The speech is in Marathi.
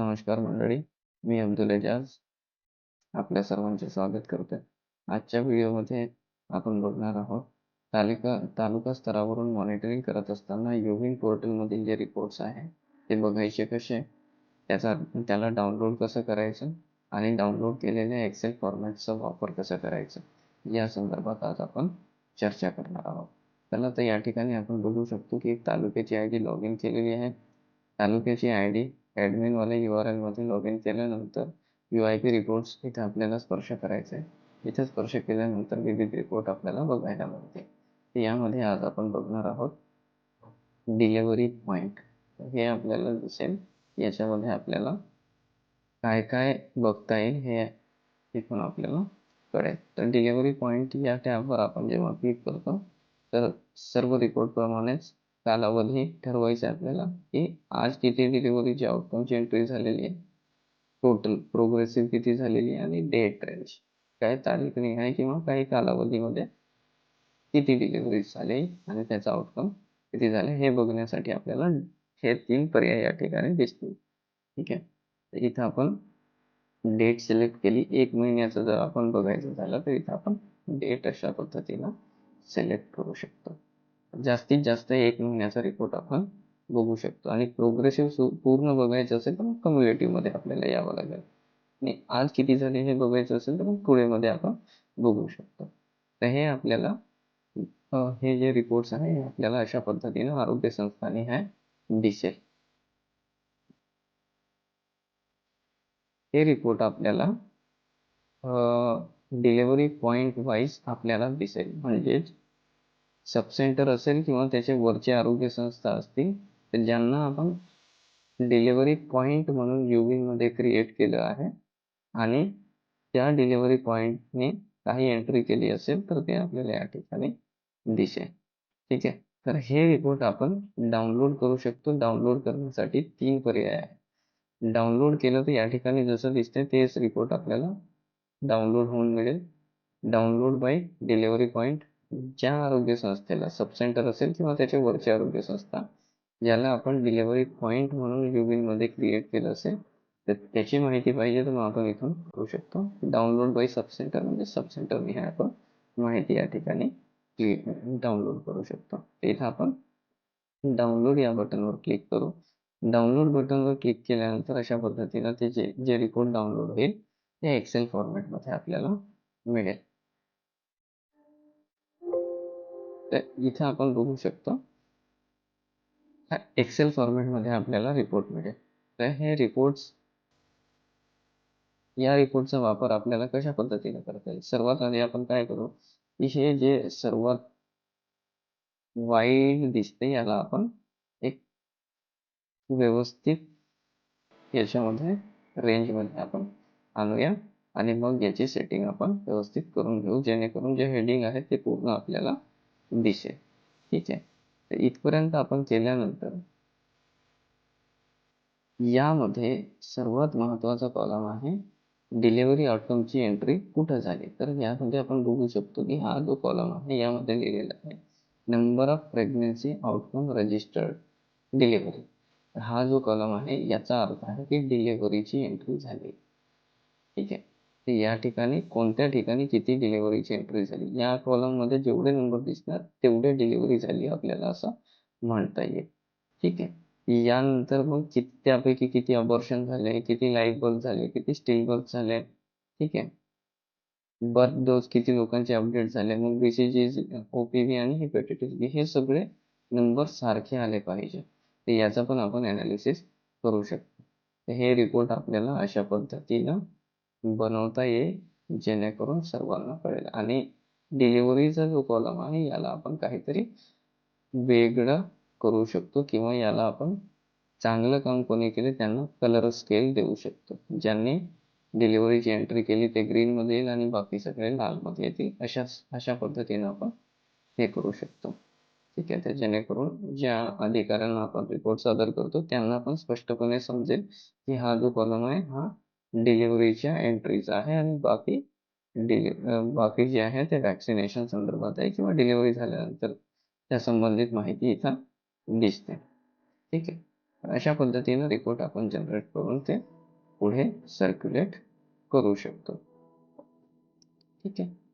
नमस्कार मंडळी मी अब्दुल एजाज आपल्या सर्वांचे स्वागत करतोय. आजच्या व्हिडिओमध्ये आपण बघणार आहोत तालिका तालुका स्तरावरून मॉनिटरिंग करत असताना युविन पोर्टलमधील जे रिपोर्ट्स आहे ते बघायचे कसे? त्याचा त्याला डाउनलोड कसं करायचं आणि डाउनलोड केलेल्या एक्सेल फॉर्मॅटचा वापर कसा करायचा? या संदर्भात आज आपण चर्चा करणार आहोत. चला तर या ठिकाणी आपण बघू शकतो की तालुक्याची आय डी लॉग इन केलेली आहे. तालुक्याची आय डी ॲडमिनवाल्या यू आर एलमध्ये लॉग इन केल्यानंतर यू आय पी रिपोर्ट्स इथे आपल्याला स्पर्श करायचा आहे इथे स्पर्श केल्यानंतर विविध रिपोर्ट आपल्याला बघायला मिळते यामध्ये आज आपण बघणार आहोत डिलेवरी पॉईंट हे आपल्याला दिसेल. याच्यामध्ये आपल्याला काय काय बघता येईल हे इथून आपल्याला कळेल. तर डिलेवरी पॉईंट या टॅबवर आपण जेव्हा क्लिक करतो तर सर्व रिपोर्टप्रमाणेच कालावधी ठरवायचा आपल्याला. की आज किती डिलिव्हरीची आउटकमची एंट्री झालेली आहे? टोटल प्रोग्रेसिव्ह किती झालेली आहे? आणि डेट रेंज काय तारीख आहे किंवा काही कालावधीमध्ये किती डिलिव्हरी झाली आणि त्याचा आउटकम किती झाले हे बघण्यासाठी आपल्याला हे तीन पर्याय या ठिकाणी दिसतील. ठीक आहे? तर इथं आपण डेट सिलेक्ट केली. एक महिन्याचं जर आपण बघायचं झालं तर इथं आपण डेट अशा पद्धतीनं सिलेक्ट करू शकतो. जास्तीत जास्त एक महिन्याचा रिपोर्ट आपण बघू शकतो. आणि प्रोग्रेसिव्ह पूर्ण बघायचं असेल तर मग कम्युनिटीमध्ये आपल्याला यावं लागेल. आणि आज किती झाले हे बघायचं असेल तर मग पुढेमध्ये आपण बघू शकतो. तर हे आपल्याला हे जे रिपोर्ट्स आहे हे आपल्याला अशा पद्धतीने आरोग्य संस्थाने हे दिसेल. हे रिपोर्ट आपल्याला डिलेवरी पॉईंट वाईज आपल्याला दिसेल. म्हणजेच सबसेंटर असेल किंवा त्याचे वरचे आरोग्य संस्था असतील तर ज्यांना आपण डिलिव्हरी पॉईंट म्हणून मध्ये क्रिएट केलं आहे आणि त्या डिलिव्हरी पॉईंटने काही एंट्री केली असेल तर ते आपल्याला या ठिकाणी दिसेल. ठीक आहे? तर हे रिपोर्ट आपण डाउनलोड करू शकतो. डाउनलोड करण्यासाठी तीन पर्याय आहे डाउनलोड केलं तर या ठिकाणी जसं दिसते तेच रिपोर्ट आपल्याला डाउनलोड होऊन मिळेल. डाउनलोड बाय डिलिव्हरी पॉईंट ज्या आरोग्य संस्थेला सब सेंटर असेल किंवा त्याच्या वरची आरोग्य संस्था ज्याला आपण डिलिव्हरी पॉईंट म्हणून युबिनमध्ये क्रिएट केलं असेल तर त्याची माहिती पाहिजे तर मग आपण इथून करू शकतो. डाउनलोड बाय सब सेंटर म्हणजे सब सेंटरने हे आपण माहिती या ठिकाणी डाउनलोड करू शकतो. इथं आपण डाउनलोड या बटनवर क्लिक करू. डाउनलोड बटनवर क्लिक केल्यानंतर अशा पद्धतीनं ते जे जे रिपोर्ट डाउनलोड होईल ते एक्सेल फॉर्मॅटमध्ये आपल्याला मिळेल. तर इथे आपण बघू शकतो. एक्सेल फॉर्मॅटमध्ये आपल्याला रिपोर्ट मिळेल. तर हे रिपोर्ट्स या रिपोर्टचा वापर आपल्याला कशा पद्धतीने करता येईल? सर्वात आधी आपण काय करू? की हे जे सर्वात वाईट दिसते याला आपण एक व्यवस्थित याच्यामध्ये रेंजमध्ये आपण आणूया आणि मग याची सेटिंग आपण व्यवस्थित करून घेऊ. जेणेकरून जे हेडिंग आहे ते पूर्ण आपल्याला दिशे. ठीक आहे? तर इथपर्यंत आपण केल्यानंतर यामध्ये सर्वात महत्त्वाचा कॉलम आहे डिलिव्हरी आउटकमची एंट्री कुठं झाली? तर यामध्ये आपण बघू शकतो की हा जो कॉलम आहे यामध्ये लिहिलेला आहे number of pregnancy outcome registered delivery हा जो कॉलम आहे याचा अर्थ आहे की डिलिव्हरीची एंट्री झाली. ठीक आहे? या ठिकाणी कोणत्या ठिकाणी किती डिलिव्हरीची एंट्री झाली? या मध्ये जेवढे नंबर दिसणार तेवढे डिलिव्हरी झाली आपल्याला असं म्हणता येईल. ठीक आहे? यानंतर मग किती त्यापैकी किती अबॉर्शन झाले किती लाइट बर्थ झाले किती स्टील बर्थ झाले? ठीक आहे? बर्थ डोस किती लोकांचे अपडेट झाले? मग बीसीजी ओपीव्ही आणि हेपॅटायटिस बी हे सगळे नंबर सारखे आले पाहिजे. तर याचा पण आपण अनालिसिस करू शकतो. हे रिपोर्ट आपल्याला अशा पद्धतीनं बनवता येईल जेणेकरून सर्वांना कळेल. आणि डिलिव्हरीचा जो कॉलम आहे याला आपण काहीतरी वेगळं करू शकतो किंवा याला आपण चांगलं काम कोणी केले त्यांना कलर स्केल देऊ शकतो. ज्यांनी डिलिव्हरीची एंट्री केली ते ग्रीनमध्ये येईल आणि बाकी सगळे लालमध्ये येतील. अशा अशा पद्धतीने आपण हे करू शकतो. ठीक आहे तर जेणेकरून ज्या अधिकाऱ्यांना आपण रिपोर्ट सादर करतो त्यांना पण स्पष्टपणे समजेल की हा जो कॉलम आहे हा डिलिव्हरीच्या एंट्रीज आहे आणि बाकी डिलि बाकी जे आहे ते वॅक्सिनेशन संदर्भात आहे किंवा डिलिव्हरी झाल्यानंतर त्या संबंधित माहिती इथं दिसते. ठीक आहे. अशा पद्धतीनं रिपोर्ट आपण जनरेट करून ते पुढे सर्क्युलेट करू शकतो. ठीक आहे.